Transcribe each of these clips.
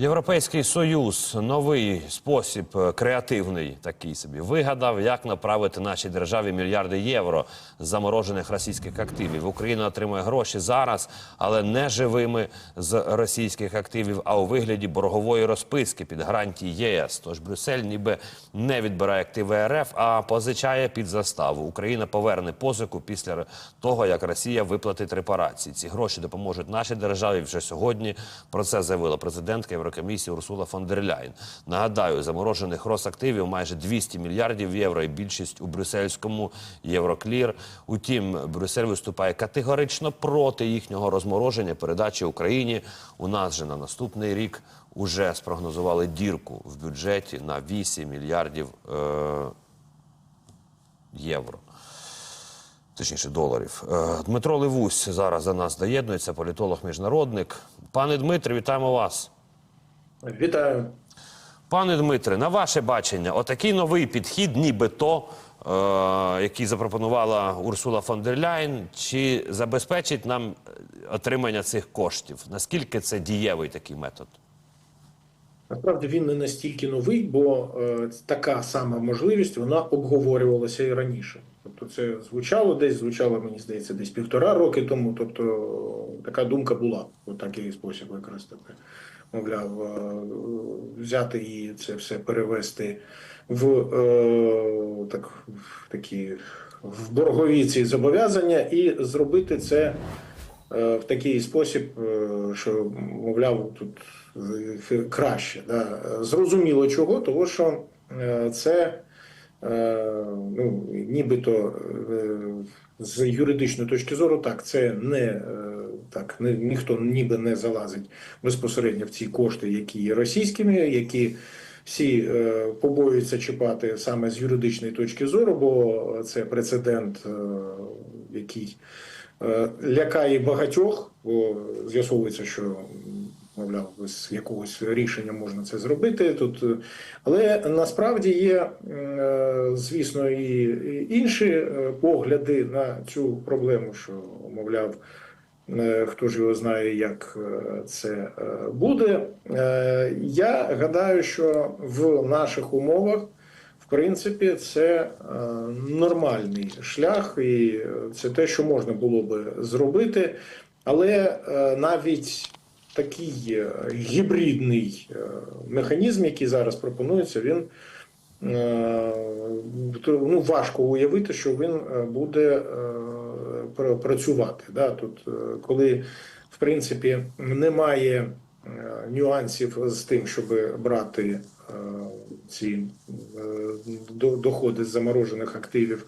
Європейський союз новий спосіб е, креативний такий собі вигадав, як направити нашій державі мільярди євро з заморожених російських активів. Україна отримує гроші зараз, але не живими з російських активів, а у вигляді боргової розписки під гарантії ЄС. Тож Брюссель ніби не відбирає активи РФ, а позичає під заставу. Україна поверне позику після того, як Росія виплатить репарації. Ці гроші допоможуть нашій державі вже сьогодні. Про це заявила президентка Єврокомісії Урсула фон дер Ляйн. Нагадаю, заморожених Росактивів майже 200 мільярдів євро, і більшість у брюссельському Євроклір. Утім, Брюссель виступає категорично проти їхнього розмороження передачі Україні. У нас же на наступний рік уже спрогнозували дірку в бюджеті на 8 мільярдів е- євро. Точніше, доларів. Е, Дмитро Левусь зараз до нас доєднується, політолог-міжнародник. Пане Дмитре, вітаємо вас. Вітаю. Пане Дмитре, на ваше бачення, отакий новий підхід, нібито, е, який запропонувала Урсула фон дер Ляйн, чи забезпечить нам е, отримання цих коштів? Наскільки це дієвий такий метод? Насправді він не настільки новий, бо е, така сама можливість вона обговорювалася і раніше. Тобто, це звучало десь, звучало, мені здається, десь півтора роки тому. Тобто така думка була у такий спосіб використати. Мовляв, е, взяти і це все перевести в е, так, в такі в боргові ці зобов'язання і зробити це е, в такий спосіб, що мовляв, тут краще. Да. Зрозуміло чого, тому що це ну, нібито з юридичної точки зору, так, це не е, так, не, ніхто ніби не залазить безпосередньо в ці кошти, які є російськими, які всі е, побоюються чіпати саме з юридичної точки зору, бо це прецедент, е, який е, лякає багатьох, бо з'ясовується, що мовляв, з якогось рішення можна це зробити тут. е, Але насправді є, е, звісно, і інші е, погляди на цю проблему, що мовляв. Хто ж його знає, як це буде? Я гадаю, що в наших умовах, в принципі, це нормальний шлях, і це те, що можна було би зробити. Але навіть такий е, гібридний е, механізм, який зараз пропонується, він е, ну, важко уявити, що він буде працювати. Да? Тут, коли в принципі немає нюансів з тим, щоб брати ці до- доходи з заморожених активів.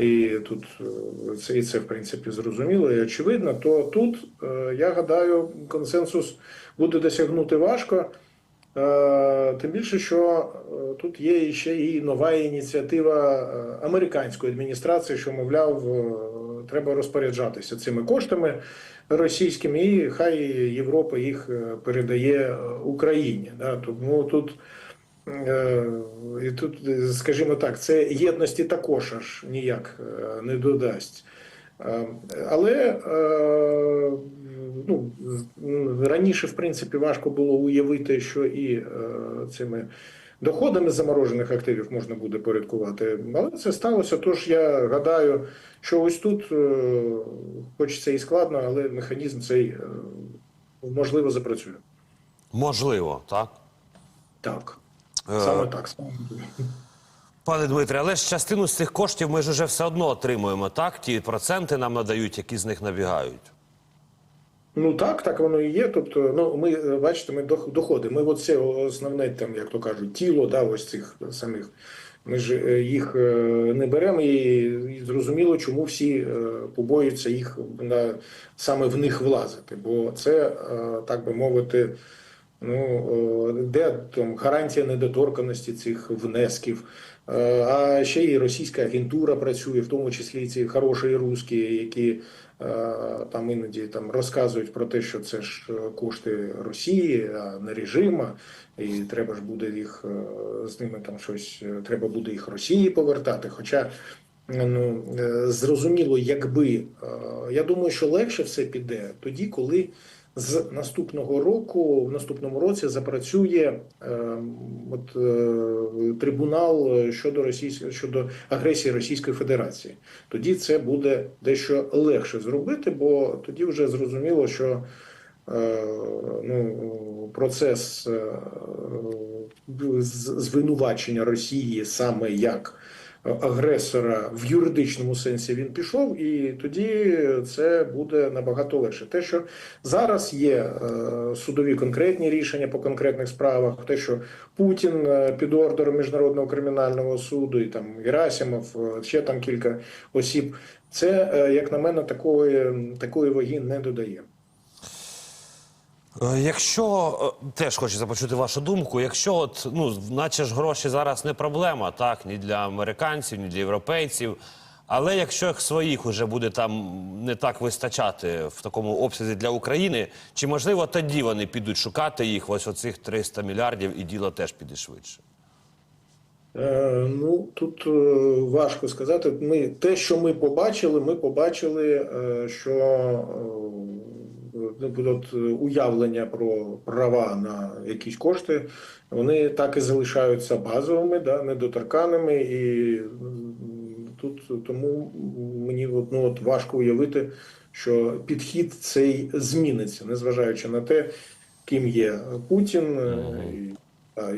І тут е, це і це в принципі зрозуміло і очевидно. То тут е, я гадаю, консенсус буде досягнути важко. Е, Тим більше, що тут є ще і нова ініціатива американської адміністрації, що мовляв, треба розпоряджатися цими коштами російськими, і хай Європа їх передає Україні. Тому тут. Е, І тут, скажімо так, це єдності також аж ніяк е, не додасть. Е, Але ну, раніше, в принципі, важко було уявити, що і цими доходами заморожених активів можна буде порядкувати. Але це сталося. Тож я гадаю, що ось тут, хоч це і складно, але механізм цей можливо запрацює. Можливо, так? Так. Е, Саме так. Саме. Пане Дмитре, але ж частину з цих коштів ми ж уже все одно отримуємо, так? Ті проценти нам надають, які з них набігають. Ну так, так воно і є. Тобто, ну ми бачите, ми доходи. Ми оце основне там, як то кажуть, тіло, да, ось цих самих. Ми ж е, їх е, не беремо і, зрозуміло, чому всі побоюються їх на саме в них влазити. Бо це, так би мовити, ну е, де там гарантія недоторканості цих внесків. Е, А ще й російська агентура працює, в тому числі ці хороші русські, які е, там іноді там розказують про те, що це ж кошти Росії, а не режима, і треба ж буде їх з ними там щось, треба буде їх Росії повертати. Хоча ну зрозуміло, якби я думаю, що легше все піде тоді, коли з наступного року, в наступному році запрацює е, от, е, трибунал щодо Російської щодо агресії Російської Федерації. Тоді це буде дещо легше зробити, бо тоді вже зрозуміло, що е, ну, процес е, звинувачення Росії саме як агресора в юридичному сенсі він пішов, і тоді це буде набагато легше. Те, що зараз є е, судові конкретні рішення по конкретних справах, те, що Путін е, під ордером міжнародного кримінального суду, і там Герасимов, е, ще там кілька осіб, це, як на мене, такої, такої ваги не додає. Е, Якщо е, теж хочеться почути вашу думку, якщо от ну наче ж гроші зараз не проблема, так ні для американців, ні для європейців. Але якщо їх своїх уже буде там не так вистачати в такому обсязі для України, чи можливо тоді вони підуть шукати їх, ось оцих 300 мільярдів, і діло теж піде швидше? Е, Ну тут е, важко сказати. Ми те, що ми побачили, ми побачили, е, що е, от, е, уявлення про права на якісь кошти, вони так і залишаються базовими, да, недоторканими, і тут тому мені от, ну, от важко уявити, що підхід цей зміниться, незважаючи на те, ким є Путін. е, і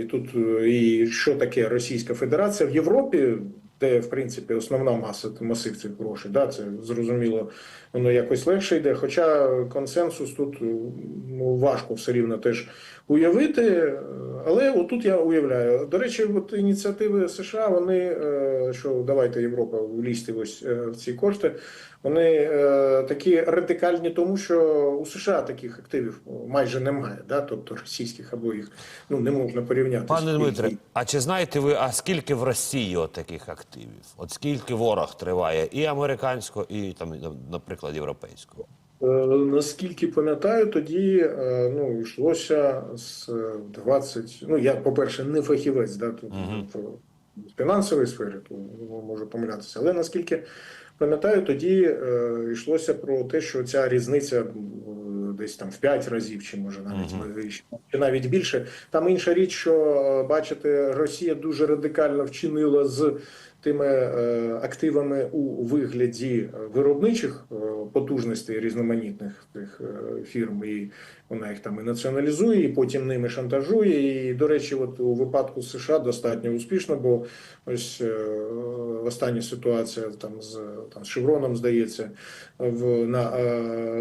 І тут е, і що таке Російська Федерація в Європі, де в принципі основна маса масив цих грошей, да, це зрозуміло, воно якось легше йде. Хоча консенсус тут ну, важко все рівно теж уявити. Але отут я уявляю. До речі, от ініціативи США, вони е, що давайте Європа влізти ось е, в ці кошти. Вони е, такі радикальні, тому що у США таких активів майже немає, да? тобто російських або їх ну не можна порівняти. Пане Дмитре, а чи знаєте ви, а скільки в Росії от таких активів? От скільки ворог триває і американського, і там, наприклад, європейського? Е, Наскільки пам'ятаю, тоді е, ну йшлося з е, 20, Ну я, по-перше, не фахівець, да тут Мгм. про фінансової сфери, то можу помилятися. Але наскільки пам'ятаю, тоді е, йшлося про те, що ця різниця е, десь там в 5 разів, чи може навіть Мгм. чи навіть більше. Там інша річ, що е, бачите, Росія дуже радикально вчинила з тими е, активами у вигляді е, виробничих е, потужностей різноманітних тих фірм, і вона їх там і націоналізує, і потім ними шантажує. І, до речі, от у випадку США достатньо успішно, бо ось остання ситуація там з там з Шевроном, здається, в на,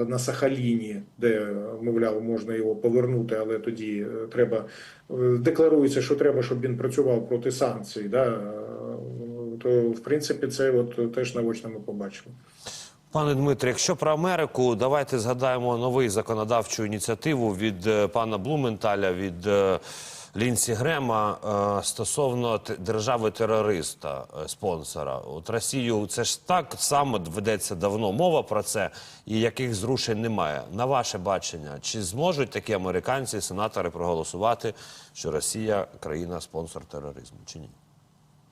на Сахаліні, де мовляв, можна його повернути, але тоді треба декларується, що треба, щоб він працював проти санкцій. Да? То в принципі це от теж наочно ми побачили. Пане Дмитре, якщо про Америку, давайте згадаємо новий законодавчу ініціативу від е, пана Блументаля, від е, Лінсі Грема е, стосовно держави-терориста, е, спонсора. От Росію це ж так само ведеться давно мова про це, і яких зрушень немає. На ваше бачення, чи зможуть такі американці, сенатори проголосувати, що Росія країна спонсор тероризму, чи ні?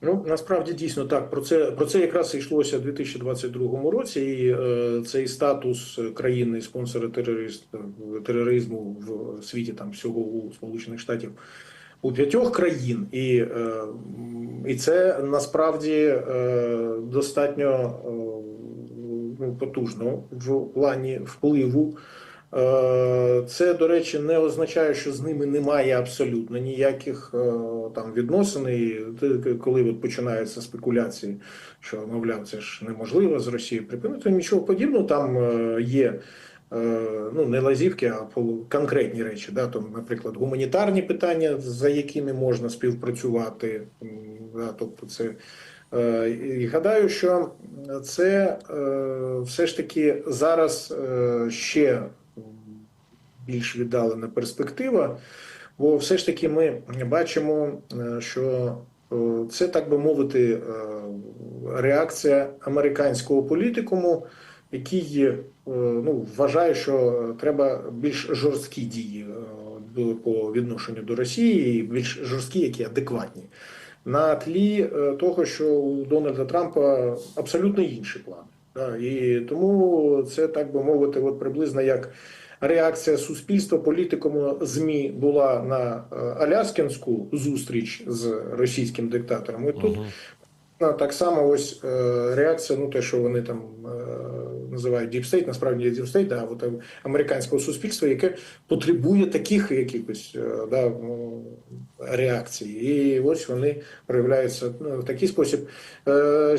Ну насправді дійсно так. Про це про це якраз і йшлося у 2022 році. І е, цей статус країни спонсора терорист, тероризму в світі там всього у Сполучених Штатів у п'ятьох країн, і, е, і це насправді е, достатньо е, ну, потужно в плані впливу. Е, Це, до речі, не означає, що з ними немає абсолютно ніяких е, там відносин. І коли от починаються спекуляції, що мовляв, це ж неможливо з Росією припинити, нічого подібного. Там е, є ну не лазівки, а конкретні речі. Да? Там, наприклад, гуманітарні питання, за якими можна співпрацювати. Да? Тобто, це І гадаю, що це все ж таки зараз ще більш віддалена перспектива, бо все ж таки ми бачимо, е, що е, це, так би мовити, е, реакція американського політикуму, який ну, вважає, що треба більш жорсткі дії по відношенню до Росії, більш жорсткі, які адекватні на тлі того, що у Дональда Трампа абсолютно інші плани. Да, і тому це так би мовити, от приблизно як реакція суспільства, політикому ЗМІ була на е, Аляскінську зустріч з російським диктатором. І тут угу. так само ось е, реакція, ну те, що вони там е, називають Deep State, насправді не Deep State, да, от, е, американського суспільства, яке потребує таких якихось е, да, реакцій. І ось вони проявляються ну, в такий спосіб. Е,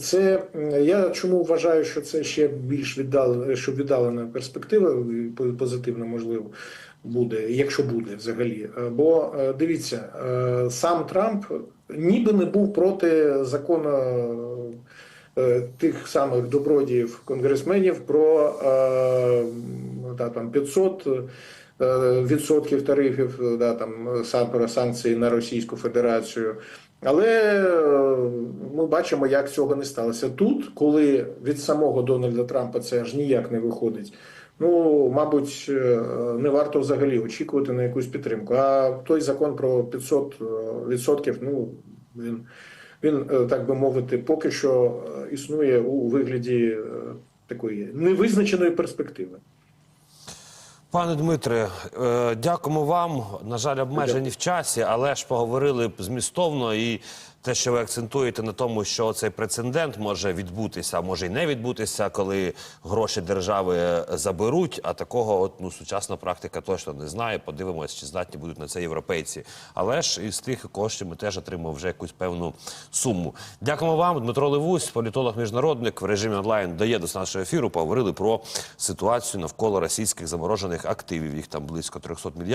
це я чому вважаю, що це ще більш віддалена, що віддалена перспектива, і позитивно можливо. Буде, якщо буде взагалі. Е, Бо е, дивіться, е, сам Трамп ніби не був проти закону е, тих самих добродіїв конгресменів про е, да, там 500 е, відсотків тарифів, е, да, там сам про санкції на Російську Федерацію. Але е, ми бачимо, як цього не сталося тут, коли від самого Дональда Трампа це аж ніяк не виходить. Ну, мабуть, е, не варто взагалі очікувати на якусь підтримку. А той закон про 500 відсотків, ну він, він, е, так би мовити, поки що е, існує у вигляді е, такої невизначеної перспективи. Пане Дмитре, дякуємо вам. На жаль, обмежені в часі, але ж поговорили змістовно і те, що ви акцентуєте на тому, що цей прецедент може відбутися, а може й не відбутися, коли гроші держави е, заберуть. А такого, от ну сучасна практика точно не знає. Подивимось, чи здатні будуть на це європейці. Але ж із тих коштів ми теж отримав вже якусь певну суму. Дякуємо вам, Дмитро Левусь, політолог міжнародник в режимі онлайн доєднався до нашого ефіру. Поговорили про ситуацію навколо російських заморожених активів. Їх там близько 300 мільярдів.